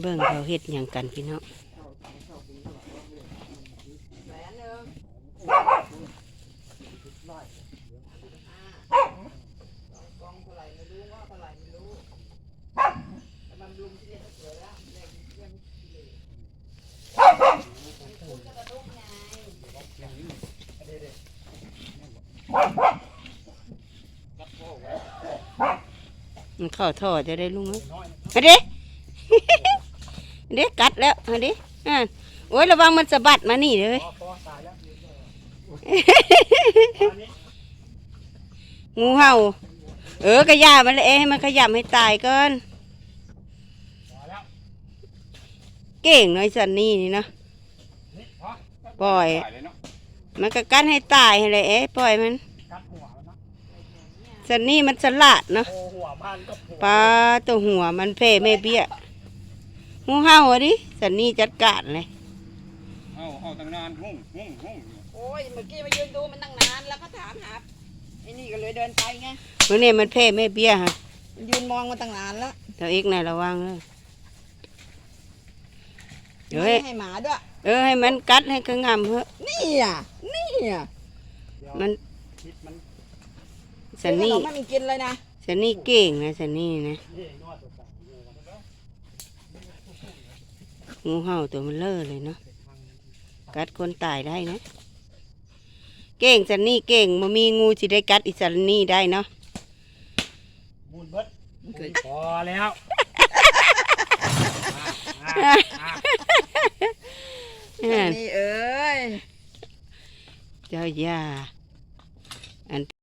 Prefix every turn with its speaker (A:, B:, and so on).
A: เบิ่งเขาเฮ็ดหยังกันพี่น้อง
B: แสนหนึ่งกองเท่าะ
A: มันเข้าท่อจะได้ลุงเอ้ยเดิ เอาดิกัดแล้วเอาดิอ่าโอ้ยระวังมันสะบัดมานี่เลย
C: พอพอตายแล้ว
A: งูเห่า เออกระยามันเลยเอ้ให้มันขยับให้ตายก่อน
C: พอแล้ว
A: เก่งหน่อยสันนี่นี่เนาะ
C: นี่พอ
A: ปล่อย
D: ตายเลยเนาะ
A: มันก็กั้นให้ตายให้เลยเอ้ปล่อยมัน
C: กัดหัวแล้วนะ
A: สันนี่มันสลัดเนาะ
C: โอ้หัวมันก็หัว
A: ปลาตัวหัวมันเพ่ไม่เบี้ย งูเห่าอะดิสันนี่จัดการเลย
D: เอาเอาตั้งนานหุ่งหุ่งหุ่ง
B: โอ้ย เมื่อกี้มายืนดูมันตั้งนานแล้วก็ถามหาไอ้นี่ก็เลยเดินไปไง
A: เมื่อนี้มันเพ่ไม่เบี้ยฮะ
B: มันยืนมองมาตั้งนานแล้ว
A: เจ้าเอกนายระวังเลยเอ้
B: ไม่
A: ย
B: ให้หมาด้วย
A: เออให้มันกัดให้กระงำเถอะ
B: นี่อะ นี่อะ
C: เดี๋ยว
A: มัน
C: พิษมัน
A: สันนี่
B: เราไม่มีกินเลยนะ
A: สันนี่เก่งนะสันนี่นะ
C: นี่นวดตัวใส่งูมันแล้ว
A: งูเห่าตัวมันเลอะเลยเนาะกัดคนตายได้นะเก่งสันนี่เก่งมามีงูสิได้กัดอีสันนี่ได้เนาะ
C: มูลเบิดพอแล้วอะอะอะ
A: อ่า
B: นี่เอ้ย
A: เจ้าย่าอัน